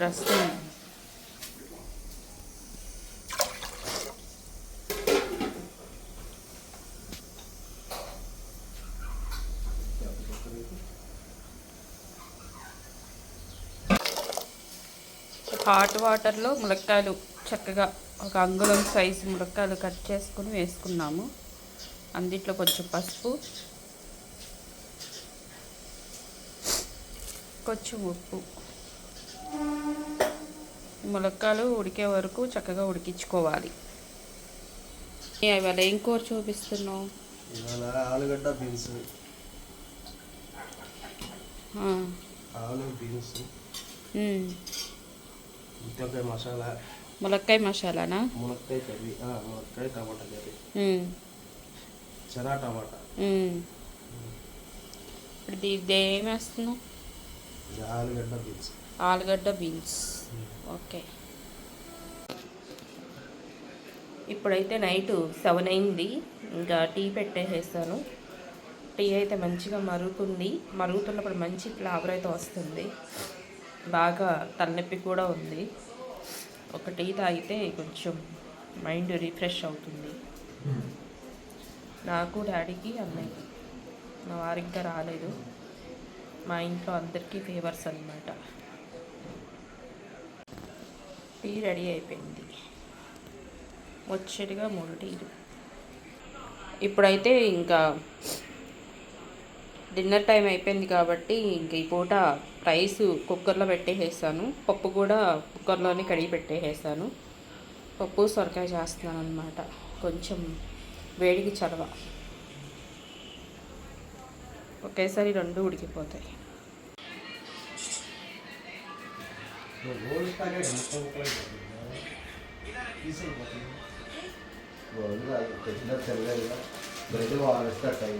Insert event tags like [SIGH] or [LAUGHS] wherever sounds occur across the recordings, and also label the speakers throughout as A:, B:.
A: Super hot వాటర్లో ములక్కాయలు చక్కగా ఒక అంగుళం సైజు ములక్కాయలు కట్ చేసుకుని వేసుకున్నాము. అందుట్లో కొంచెం పసుపు కొంచెం ఉప్పు. ఈ ములక్కాయలు ఉడికే వరకు చక్కగా ఉడికించుకోవాలి. ఇవాళ ఏం కూర చూపిస్తున్నావు?
B: ఆలుగడ్డ బీన్స్. ఆలు బీన్స్. ముద్దకాయ మసాలా.
A: ములక్కాయ మసాలానా?
B: మునక్కాయ కర్రీ. ఆ, మునక్కాయ టమాటా కర్రీ. చెరా టమాటా.
A: ఇప్పుడు ఇది ఏం వేస్తున్నావు?
B: ఇది ఆలుగడ్డ బీన్స్.
A: ఆలుగడ్డ బీన్స్. ఓకే. ఇప్పుడైతే నైట్ సెవెన్ అయింది. ఇంకా టీ పెట్టేసేస్తాను టీ అయితే మంచిగా మరుగుతుంది మరుగుతున్నప్పుడు మంచి ఫ్లేవర్ అయితే వస్తుంది. బాగా తలనొప్పి కూడా ఉంది. ఒక టీ తాగితే కొంచెం మైండ్ రిఫ్రెష్ అవుతుంది. నాకు డాడీకి అన్నయ్యకి. మా వారికి ఇంకా రాలేదు. మా ఇంట్లో అందరికీ ఫేవర్స్ అన్నమాట. టీ రెడీ అయిపోయింది. వచ్చేటిగా మూడు టీలు. ఇప్పుడైతే ఇంకా డిన్నర్ టైం అయిపోయింది కాబట్టి ఇంక ఈ పూట రైస్ కుక్కర్లో పెట్టేసేసాను. పప్పు కూడా కుక్కర్లోనే కడిగి పెట్టేసేసాను. పప్పు సొరకాయ చేస్తున్నాను అనమాట కొంచెం వేడికి చలవ. ఒకేసారి రెండు ఉడికిపోతాయి.
C: బ్రెడ్ వాడిస్తా టైం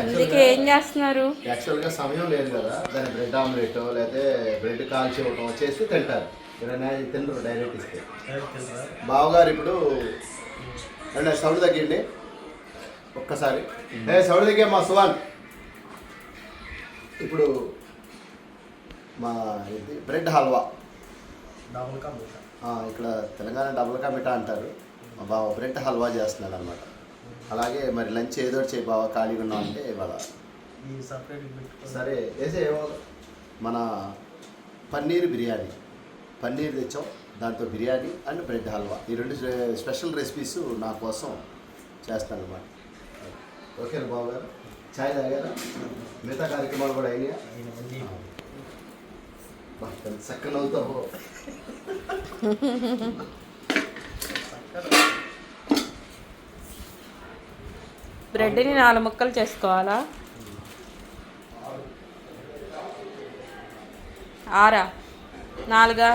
A: అందుకే ఏం చేస్తున్నారు
C: యాక్చువల్గా సమయం లేదు కదా దాని బ్రెడ్ ఆమ్లెట్ లేకపోతే బ్రెడ్ కాల్చి ఇవ్వటం చేసి తింటారు ఇలా తినరు డైరెక్ట్ ఇస్తే బావగారు ఇప్పుడు అంటే సౌండ్ తగ్గిండి ఒక్కసారి సౌండ్ తగ్గే మా సువాన్ ఇప్పుడు మా ఇది బ్రెడ్ హల్వా.
B: డబుల్ కా
C: ఇక్కడ తెలంగాణ డబుల్ కా మిఠా అంటారు. మా బావ బ్రెడ్ హల్వా చేస్తున్నాడు అనమాట అలాగే మరి లంచ్ ఏదో చేయి బావ ఖాళీగా ఉన్నాం అంటే ఇవాళ
B: ఈ సపరేట్ పెట్టుకో.
C: సరే వేసే ఏమో మన పన్నీర్ బిర్యానీ. పన్నీర్ తెచ్చాం దాంతో బిర్యానీ అండ్ బ్రెడ్ హల్వా. ఈ రెండు స్పె- స్పెషల్ రెసిపీస్ నా కోసం చేస్తాను అనమాట ఓకేనా బాబు గారు ఛాయ్ తాగారా? మిగతా కార్యక్రమాలు కూడా అయినాయా?
A: బ్రెడ్ని నాలుగు ముక్కలు చేసుకోవాలా? ఆరా. నాలుగా?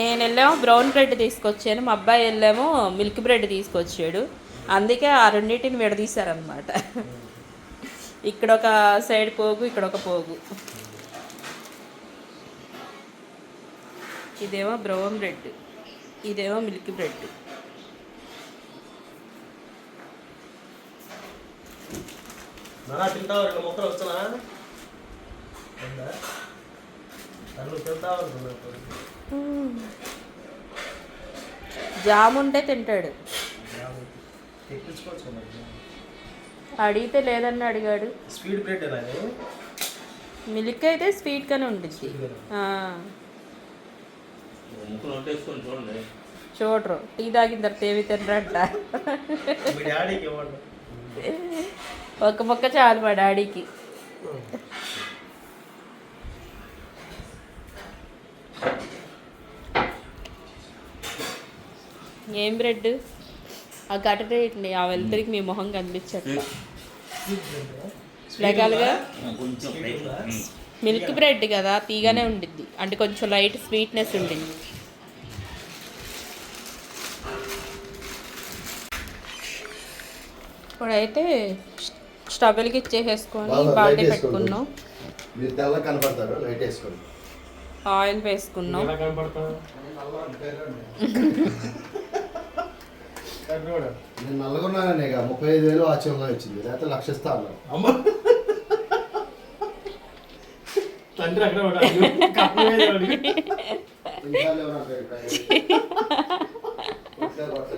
A: నేను వెళ్ళామో బ్రౌన్ బ్రెడ్ తీసుకొచ్చాను. మా అబ్బాయి వెళ్ళామో మిల్క్ బ్రెడ్ తీసుకొచ్చాడు. అందుకే ఆ రెండింటిని విడదీశారనమాట ఇక్కడ ఒక సైడ్ పోగు ఇక్కడ ఒక పోగు. ఇదేమో బ్రౌన్ బ్రెడ్. ఇదేమో మిల్క్ బ్రెడ్. జామ్ ఉంటే తింటాడు.
B: తెప్పించుకోవచ్చు
A: అడిగితే లేదని అడిగాడు.
B: స్వీట్ బ్రెడ్
A: మిల్క్ అయితే స్వీట్గానే
D: చూడండి?
A: చూడరు. టీ తాగిన తర్వాత ఏమి తినరంట. ఒక మొక్క చాలు మా డాడీకి. ఏం బ్రెడ్ ఆ గటరేయండి ఆ వెళ్తురికి మీ మొహం కనిపించట్ల. లేగాలుగా?
D: కొంచెం
B: Sweet ఉందా?
A: మిల్క్ బ్రెడ్ కదా తీగానే ఉండిద్ది. అంటే కొంచెం లైట్ స్వీట్నెస్ ఉండింది ఇప్పుడైతే స్టవ్ వెలిగిచ్చేసేసుకొని
C: బాగా
A: బాండి
C: light
A: పెట్టుకున్నాం. ఆయిల్ వేసుకున్నాం. [LAUGHS]
C: నేను నల్లగొన్నానే ముప్పై ఐదు వేలు ఆచరణలో ఇచ్చింది లేకపోతే లక్ష ఇస్తా అన్నాడు
B: అమ్మ తండ్రి అక్కడ.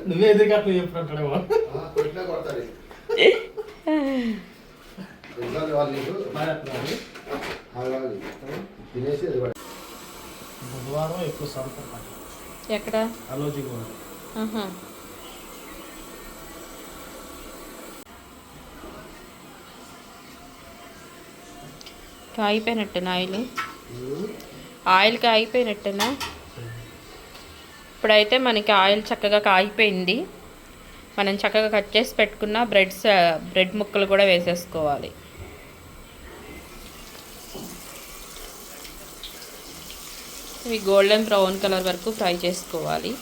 B: నువ్వే ఎదురు కట్నం చెప్పుకుంటాడేమో
C: ఆ, కొట్టినా కొడతారు. ఎన్నిసార్లు ఇవ్వాలి నీకు?
B: మారేస్తున్నాడు.
C: ఆగాలి. తినేసి అది కూడా.
B: బుధవారం ఎక్కువ సంతరం
A: ఎక్కడ
B: అలోజీ కూడా
A: కాగిపోయినట్టేనా ఆయిల్? ఆయిల్ కాగిపోయినట్టేనా ఇప్పుడైతే మనకి ఆయిల్ చక్కగా కాగిపోయింది. మనం చక్కగా కట్ చేసి పెట్టుకున్న బ్రెడ్స్ బ్రెడ్ ముక్కలు కూడా వేసేసుకోవాలి. ఇవి గోల్డెన్ బ్రౌన్ కలర్ వరకు ఫ్రై చేసుకోవాలి.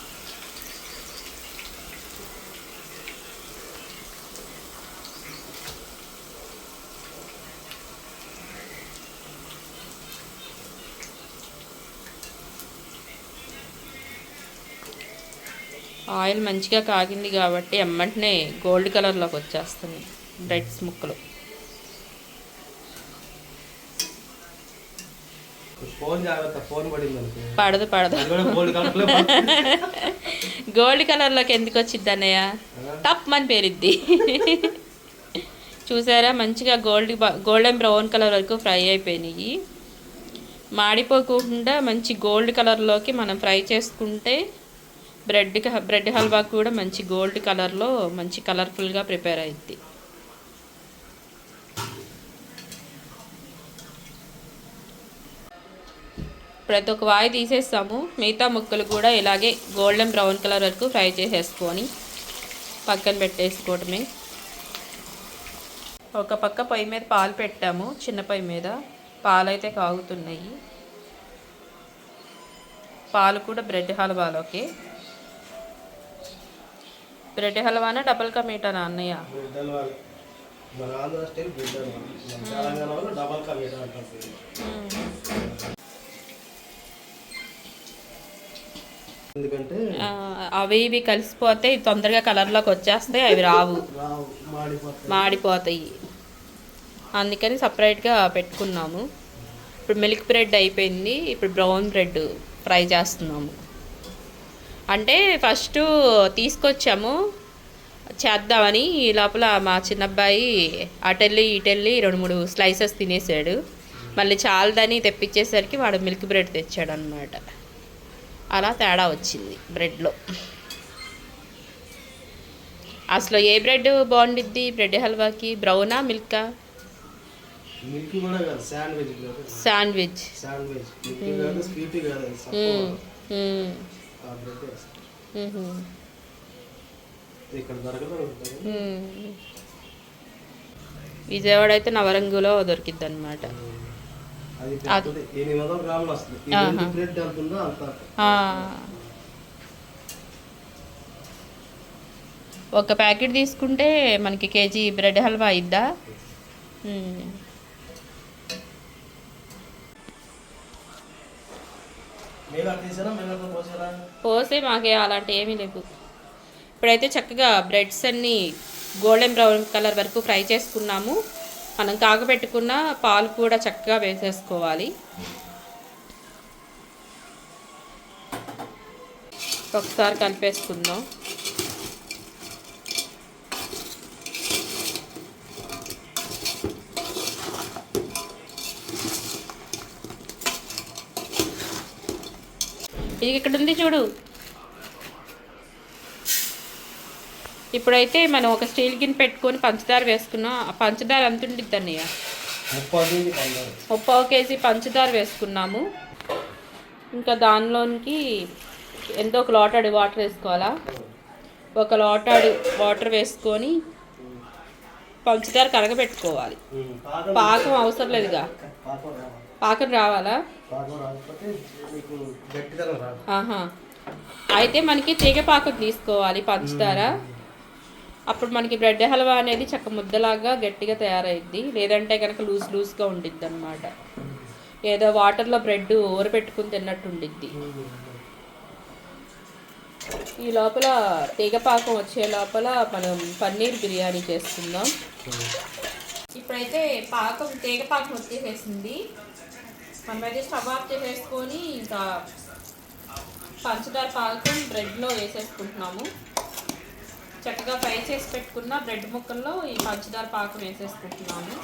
A: ఆయిల్ మంచిగా కాగింది కాబట్టి ఎమ్మంటనే గోల్డ్ కలర్లోకి వచ్చేస్తుంది. బ్రెడ్స్ ముక్కలు.
B: పడింది
A: పడదు
B: గోల్డ్ కలర్లో
A: గోల్డ్ కలర్లోకి ఎందుకు వచ్చింది అన్నయ్య? టప్ అని పేరిద్ది. చూసారా మంచిగా గోల్డ్ గోల్డెన్ బ్రౌన్ కలర్ వరకు ఫ్రై అయిపోయినాయి. మాడిపోకుండా మంచి గోల్డ్ కలర్లోకి మనం ఫ్రై చేసుకుంటే బ్రెడ్ క- బ్రెడ్ హల్వా కూడా మంచి గోల్డ్ కలర్లో మంచి కలర్ఫుల్గా ప్రిపేర్ అయింది ప్రతి ఒక్క వాయి తీసేస్తాము. మిగతా ముక్కలు కూడా ఇలాగే గోల్డెన్ బ్రౌన్ కలర్ వరకు ఫ్రై చేసేసుకొని పక్కన పెట్టేసుకోవటమే ఒక పక్క పొయ్యి మీద పాలు పెట్టాము. చిన్న పొయ్యి మీద పాలు అయితే కాగుతున్నాయి. పాలు కూడా బ్రెడ్ హల్వాలోకి. బ్రెడ్ హల్వానా డబల్ కా మీటానా అన్నయ్య? అవి ఇవి కలిసిపోతే తొందరగా కలర్లోకి వచ్చేస్తాయి అవి రావు.
B: మాడిపోతాయి.
A: అందుకని సపరేట్గా పెట్టుకున్నాము. ఇప్పుడు మిల్క్ బ్రెడ్ అయిపోయింది ఇప్పుడు బ్రౌన్ బ్రెడ్ ఫ్రై చేస్తున్నాము. అంటే ఫస్ట్ తీసుకొచ్చాము. చేద్దామని ఈ లోపల మా చిన్నబ్బాయి అటెళ్ళి ఇటెళ్ళి రెండు మూడు స్లైసెస్ తినేసాడు. మళ్ళీ చాలదని తెప్పించేసరికి వాడు మిల్క్ బ్రెడ్ తెచ్చాడు అనమాట అలా తేడా వచ్చింది బ్రెడ్లో. అసలు ఏ బ్రెడ్ బాగుండిద్ది? బ్రెడ్ హల్వాకి బ్రౌనా మిల్కా?
B: శాండ్విచ్.
A: శాండ్విచ్.
B: వేస్తాం. ఇక్కడ దొరకదు.
A: విజయవాడ అయితే నవరంగులో దొరికిద్ది అనమాట ఒక ప్యాకెట్ తీసుకుంటే మనకి కేజీ బ్రెడ్ హల్వా అయిద్దా పోసే మాకే అలాంటి ఏమీ లేవు. ఇప్పుడైతే చక్కగా బ్రెడ్స్ అన్నీ గోల్డెన్ బ్రౌన్ కలర్ వరకు ఫ్రై చేసుకున్నాము. మనం కాగబెట్టుకున్న పాలు కూడా చక్కగా వేసేసుకోవాలి. ఒకసారి కలిపేసుకుందాం. ఇది ఇక్కడ ఉంది చూడు. ఇప్పుడైతే మనం ఒక స్టీల్ గిన్నె పెట్టుకొని పంచదార వేసుకున్నాం ఆ పంచదార ఎంత ఉండిద్ది అన్నయ్య?
B: ముప్పై కేజీ
A: పంచదార వేసుకున్నాము. ఇంకా దానిలోనికి ఎంతో ఒక లోటాడు వాటర్ వేసుకోవాలా? ఒక లోటాడు వాటర్ వేసుకొని పంచదార కరగబెట్టుకోవాలి.
B: పాకం
A: అవసరం లేదుగా.
B: పాకం రావాలి?
A: అయితే మనకి తీగ పాకం తీసుకోవాలి పంచదార అప్పుడు మనకి బ్రెడ్ హల్వా అనేది చక్క ముద్దలాగా గట్టిగా తయారైద్ది. లేదంటే కనుక లూజ్ లూజ్గా ఉండిద్ది అనమాట ఏదో వాటర్లో బ్రెడ్ ఊరపెట్టుకుని తిన్నట్టు ఉండిద్ది. ఈ లోపల తీగపాకం వచ్చే లోపల మనం పన్నీర్ బిర్యానీ చేసుకుందాం ఇప్పుడైతే పాకం తీగపాకం వచ్చేసేసింది మనమైతే స్టవ్ ఆఫ్ చేసేసుకొని ఇంకా పంచదార పాకం బ్రెడ్లో వేసేసుకుంటున్నాము. చక్కగా ఫ్రై చేసి పెట్టుకున్న బ్రెడ్ ముక్కల్లో ఈ పంచదార పాకం వేసేసుకుంటున్నాము.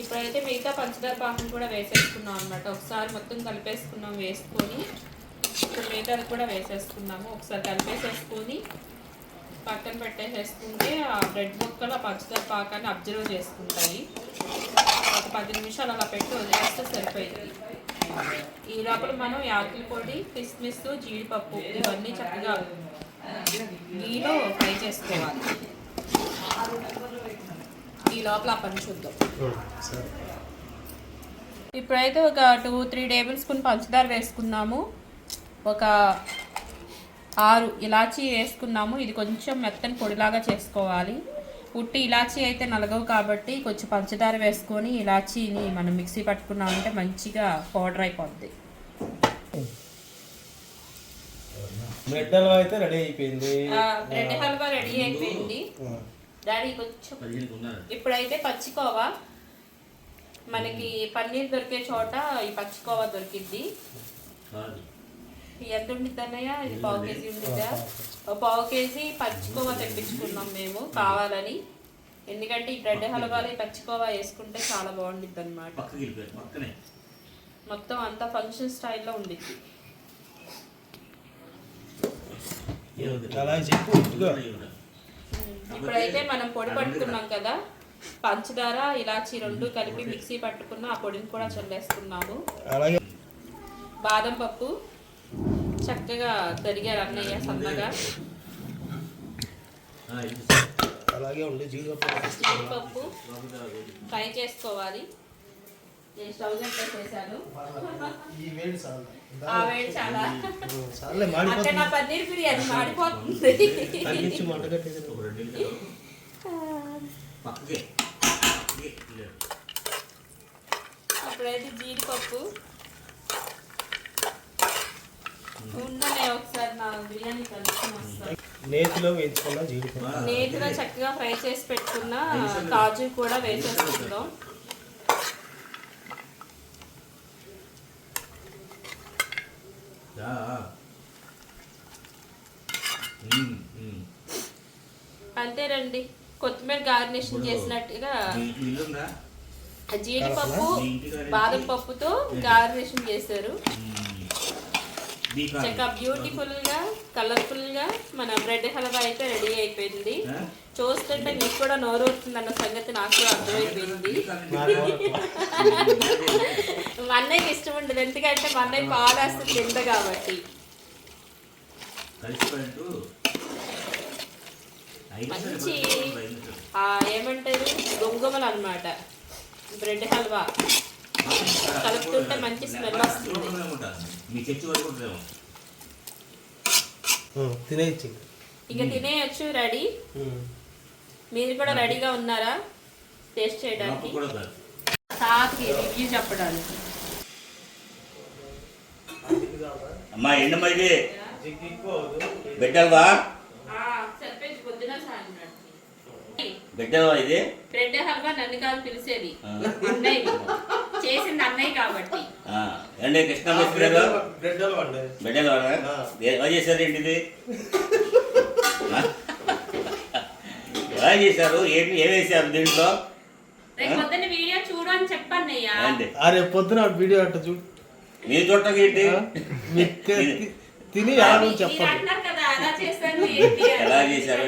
A: ఇప్పుడైతే మిగతా పంచదార పాకం కూడా వేసేసుకున్నాం అనమాట ఒకసారి మొత్తం కలిపేసుకున్నాం వేసుకొని ఇప్పుడు మిగతాది కూడా వేసేసుకున్నాము. ఒకసారి కలిపేసేసుకొని పక్కన పెట్టేసేసుకుంటే ఆ బ్రెడ్ ముక్కలు ఆ పంచదార పాకాన్ని అబ్జర్వ్ చేసుకుంటాయి. ఒక పది నిమిషాలు అలా పెట్టి వదిలేస్తే సరిపోయింది. ఈ లోపల మనం యాపిల్ పొడి కిస్మిస్ జీడిపప్పు ఇవన్నీ చక్కగా గీలో ఫ్రై చేసుకోవాలి. ఈ లోపల ఆ పని చూద్దాం. ఇప్పుడైతే ఒక టూ త్రీ టేబుల్ స్పూన్ పంచదార వేసుకున్నాము. ఒక ఆరు ఇలాచీ వేసుకున్నాము. ఇది కొంచెం మెత్తని పొడిలాగా చేసుకోవాలి. ఉట్టి ఇలాచీ అయితే నలగవు కాబట్టి కొంచెం పంచదార వేసుకొని ఇలాచీని మనం మిక్సీ పట్టుకున్నామంటే మంచిగా పౌడర్ అయిపోద్ది.
B: బ్రెడ్ హల్వా అయితే రెడీ అయిపోయింది.
A: బ్రెడ్ హల్వా రెడీ అయిపోయింది. డాడీ కొంచెం ఇప్పుడైతే పచ్చికోవా? మనకి పన్నీర్ దొరికే చోట ఈ పచ్చికోవా దొరికిద్ది.
D: కాదు.
A: ఎంత ఉండిద్ది అన్నయ్య? ఇది పావు కేజీ ఉండిద్దా? ఒక పావు కేజీ పచ్చికోవా తెప్పించుకున్నాం మేము కావాలని. ఎందుకంటే ఈ బ్రెడ్ హల్వాలో పచ్చికోవా వేసుకుంటే చాలా బాగుండిద్ది అనమాట మొత్తం అంతా ఫంక్షన్ స్టైల్లో ఉండిద్ది? ఇప్పుడైతే మనం పొడి పట్టుకున్నాం కదా? పంచదార ఇలాచి రెండు కలిపి మిక్సీ పట్టుకున్న ఆ పొడిని కూడా చల్లేసుకున్నాము.
B: అలాగే.
A: బాదం పప్పు. చక్కగా తరిగారు అన్నయ్య సన్నగా.
B: అలాగే ఉండి జీడిపప్పు.
A: జీడిపప్పు ఫ్రై చేసుకోవాలి. నేను స్టవ్ చేశాను. ఆ వేడి చాలా. అక్కడ నా పన్నీర్ బిర్యానీ మాడిపోతుంది.
B: తగ్గించి మంట కట్టేది
D: ఒక రెండు నిమిషాలు పక్కకి పక్కకి లేదు.
A: అప్పుడైతే జీడిపప్పు ఉండలే ఒకసారి నా బిర్యానీ కలుసుకుని వస్తాను
B: నేతిలో వేయించుకున్న జీడిపప్పు.
A: నేతిలో చక్కగా ఫ్రై చేసి పెట్టుకున్న కాజు కూడా వేసేసుకుందాం.
D: రా. ఉమ్, ఉమ్.
A: అంతేనండి కొత్తిమీర గార్నిషింగ్ చేసినట్టుగా జీడిపప్పు బాదం పప్పుతో గార్నిషింగ్ చేశారు. చక్కగా బ్యూటిఫుల్గా కలర్ఫుల్గా మన బ్రెడ్ హల్వా అయితే రెడీ అయిపోయింది? చూస్తుంటే మీకు కూడా నోరు వస్తుంది అన్న సంగతి నాకు కూడా అర్థమైపోయింది. మా అన్నయ్యకి ఇష్టం ఉండదు. ఎందుకంటే మా అన్నయ్య పాలేస్తే తింద కాబట్టి. మంచి ఏమంటారు? గొంగుమలు అన్నమాట బ్రెడ్ హల్వా. కలుపుతుంటే మంచి స్మెల్ వస్తుంది.
B: తినేయచ్చు
A: ఇక. తినేయచ్చు రెడీ. మీరు కూడా రెడీగా ఉన్నారా టేస్ట్
D: నాకు
A: చేయడానికి సాకి రివ్యూ చెప్పడానికి.
D: అమ్మా ఎండమ్మా ఇది. బిడ్డలవా? బిడ్డలవా ఇది?
A: బ్రెడ్ హల్వా నన్ను కాదు పిలిచేది. అన్నయ్య చేసింది అన్నయ్య కాబట్టి.
B: బ్రెడ్ హల్వా అండి
D: బిడ్డలవా
B: ఆ.
D: ఎలా చేశారు ఏంటి ఇది ఆ? ఎలా చేశారు? ఏంటి ఏం వేసారు దీంట్లో?
A: రేపు పొద్దున్న వీడియో చూడు అని చెప్పన్నయ్య.
D: ఏంటి?
B: ఆ రేపు పొద్దున వీడియో చూడు.
D: మీరు చూడటం ఏంటి?
B: తిని చెప్పండి.
D: ఎలా చేశారు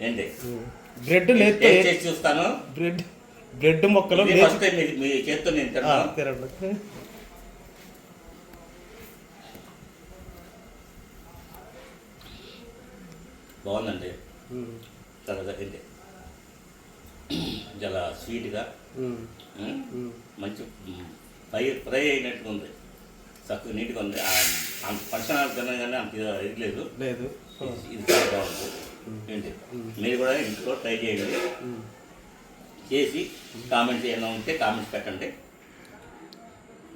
D: ఏంటి?
B: బ్రెడ్
D: చేసి చూస్తాను.
B: బ్రెడ్ బ్రెడ్ మొక్కలు
D: ఫస్ట్ మీ- చేత్తో నేను
B: తినండి.
D: బాగుందండి. చాలా ఏంటి చాలా స్వీట్గా. మంచి ఫ్రై ఫ్రై అయినట్టుగా ఉంది. చక్కగా నీట్గా ఉంది. అంత తిన్నా కానీ అంత ఇది లేదు.
B: లేదు.
D: ఇది- ఇది చాలా బాగుంది. ఏంటి? మీరు కూడా ఇంట్లో ట్రై చేయండి. చేసి కామెంట్స్ ఏమైనా ఉంటే కామెంట్స్ పెట్టండి.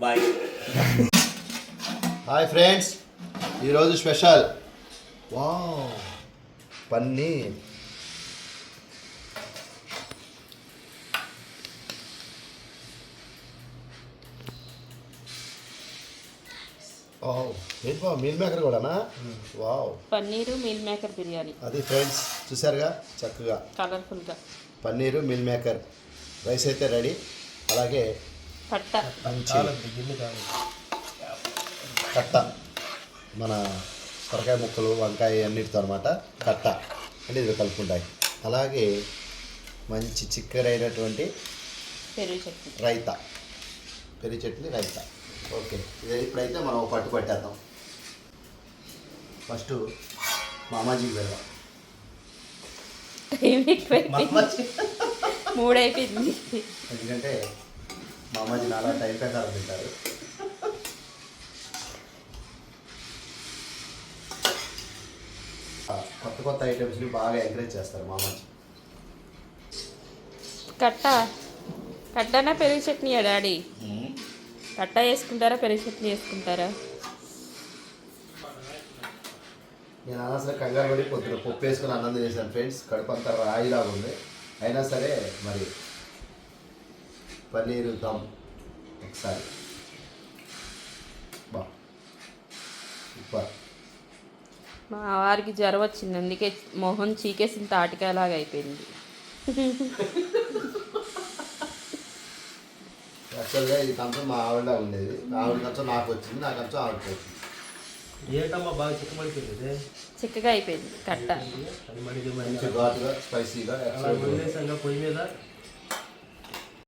D: బాయ్.
C: హాయ్ ఫ్రెండ్స్ ఈరోజు special. Wow paneer. Meal maker కూడానా? Wow.
A: Paneer meal maker biryani.
C: అది ఫ్రెండ్స్ చూసారుగా చక్కగా.
A: కలర్ఫుల్గా
C: పన్నీరు మిల్ మేకర్ రైస్ అయితే రెడీ. అలాగే
B: కాదు
C: కట్ట. మన సొరకాయ ముక్కలు వంకాయ అన్నిటితో అనమాట కట్ట. అంటే ఇది కలుపుకుంటాయి. అలాగే మంచి చిక్కడైనటువంటి
A: పెరుగు చట్నీ.
C: రైతా. పెరుగు చట్నీ రైతా. ఓకే. ఇది ఇప్పుడైతే మనం పట్టు పట్టేద్దాం. ఫస్ట్ మామాజీకి వెళ్దాం ఎందుకంటే మామాజీ నాలా టైం ప్రకారం తింటారు. కొత్త కొత్త ఐటమ్స్ని బాగా ఎంకరేజ్ చేస్తారు మామాజీ.
A: కట్ట కట్టనా? పెరుగు చట్నీయా డాడీ. కట్ట వేసుకుంటారా పెరుగు చట్నీ వేసుకుంటారా?
C: నేను అనవసరం కంగారు పడి పొద్దున పప్పు వేసుకుని అన్నం చేశాను ఫ్రెండ్స్. కడుపు అంతా రాయిలాగా ఉంది. అయినా సరే మరి పన్నీరు దమ్ ఒకసారి. బా. సూపర్.
A: మా వారికి జ్వరం వచ్చింది. అందుకే మొహం చీకేసిన తాటికాయలాగా అయిపోయింది. [LAUGHS]
C: యాక్చువల్గా ఇది కంచం మా ఆవిడ ఉండేది. ఆవిడ కంచం నాకు వచ్చింది నా కంచం ఆవిడకి వచ్చింది.
B: ఏంటమ్మా బాగా చిక్కబడిపోయింది?
A: చిక్కగా అయిపోయింది కట్ట
C: మంచి ఘాటుగా స్పైసీగా
B: పొయ్యి మీద.